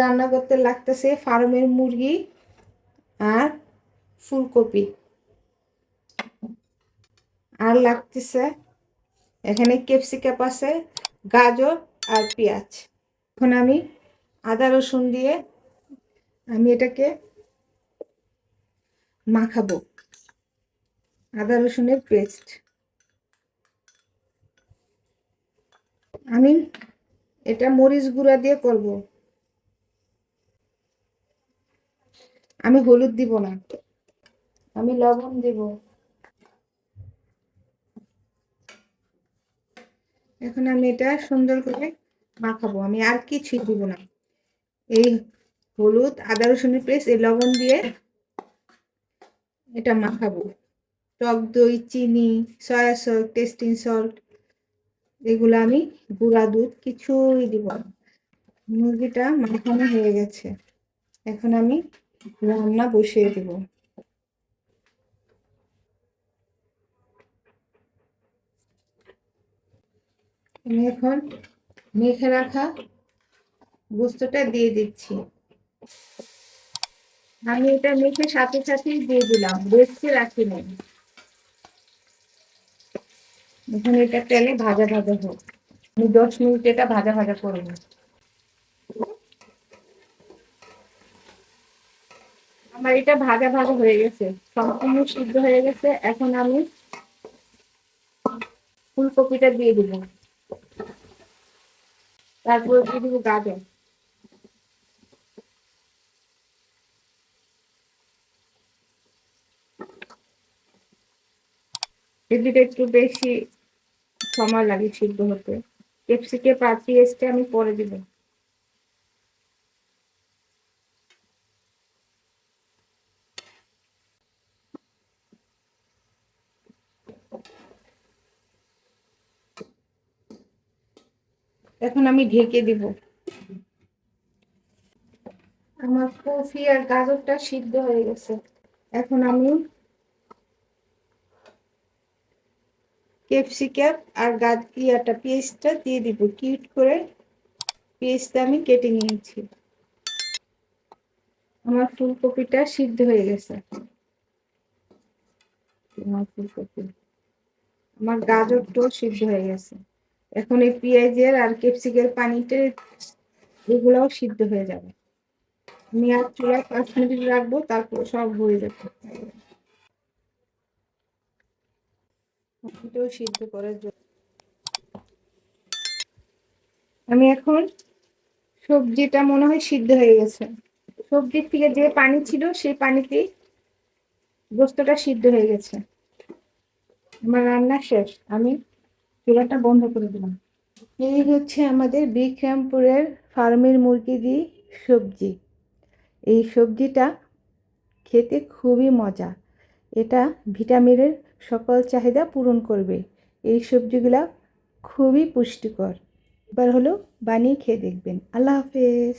রান্না করতে লাগতেছে ফার্মের মুরগি আর ফুলকপি। আর লাগতেছে এখানে ক্যাপসিকাপ আছে, গাজর আর পেঁয়াজ। এখন আমি আদা রসুন দিয়ে আমি এটাকে মাখাবো, আদা রসুনের পেস্ট। আমি এটা মরিচ গুঁড়া দিয়ে করব। আমি হলুদ দিব না। আমি লবণ দিব। এখন আমি এটা সুন্দর করে মাখাবো। আমি আর কিছুই দিব না। এই হলুদ, আদা, রসুনের পেস্ট, এই লবণ দিয়ে এটা মাখাবো। টক দই, চিনি, সয়া সস টেস্টিং সল্ট, এগুলো আমি গুঁড়া দুধ, কিছুই দিব না। মুরগিটা মাখানো হয়ে গেছে। এখন আমি রান্না বসিয়ে দেব। আমি এখন মেখে রাখা বস্তুটা দিয়ে দিচ্ছি। আমি এটা মেখে সাথে সাথেই দিয়ে দিলাম বেশি রাখি নাই এখন এটা তেলে ভাজা ভাজা হোক। আমি দশ মিনিট এটা ভাজা ভাজা করব আমার এটা ভাজা ভাজা হয়ে গেছে। সম্পূর্ণ সিদ্ধ হয়ে গেছে। এখন আমি ফুলকপিটা দিয়ে দিব। তারপর দিয়ে দিব গাজর। এদিকে একটু বেশি সময় লাগে সিদ্ধ হতে। ক্যাপসিকে আর পেঁয়াজটা আমি পরে দিব। এখন আমি ঢেকে দিব। আমার কফি আর গাজরটা সিদ্ধ হয়ে গেছে। এখন আমি ক্যাপসিকাম আর গাছ ইয়াটা পেঁয়াজটা দিয়ে দিব। কিউট করে পেঁয়াজটা আমি কেটে নিয়েছি। আমার ফুলকপিটা সিদ্ধ হয়ে গেছে। আমার ফুলকপি, আমার গাজরটাও সিদ্ধ হয়ে গেছে। এখন এই পেঁয়াজের আর ক্যাপসিকের পানিতে এগুলাও সিদ্ধ হয়ে যাবে। আমি আর চুলায় পাঁচ মিনিট রাখব তারপর সব হয়ে যাবে। এটাও সিদ্ধ করার জন্য। আমি এখন সবজিটা মনে হয় সিদ্ধ হয়ে গেছে। সবজির থেকে যে পানি ছিল সেই পানিতেই গোস্তটা সিদ্ধ হয়ে গেছে। আমার রান্না শেষ। আমি চুলাটা বন্ধ করে দিলাম। এই হচ্ছে আমাদের বিক্রমপুরের ফার্মের মুরগি দিয়ে সবজি। এই সবজিটা খেতে খুবই মজা। এটা ভিটামিনের সকল চাহিদা পূরণ করবে। এই সবজিগুলা খুবই পুষ্টিকর। এবার হলো বানিয়ে খেয়ে দেখবেন। আল্লাহ হাফেজ।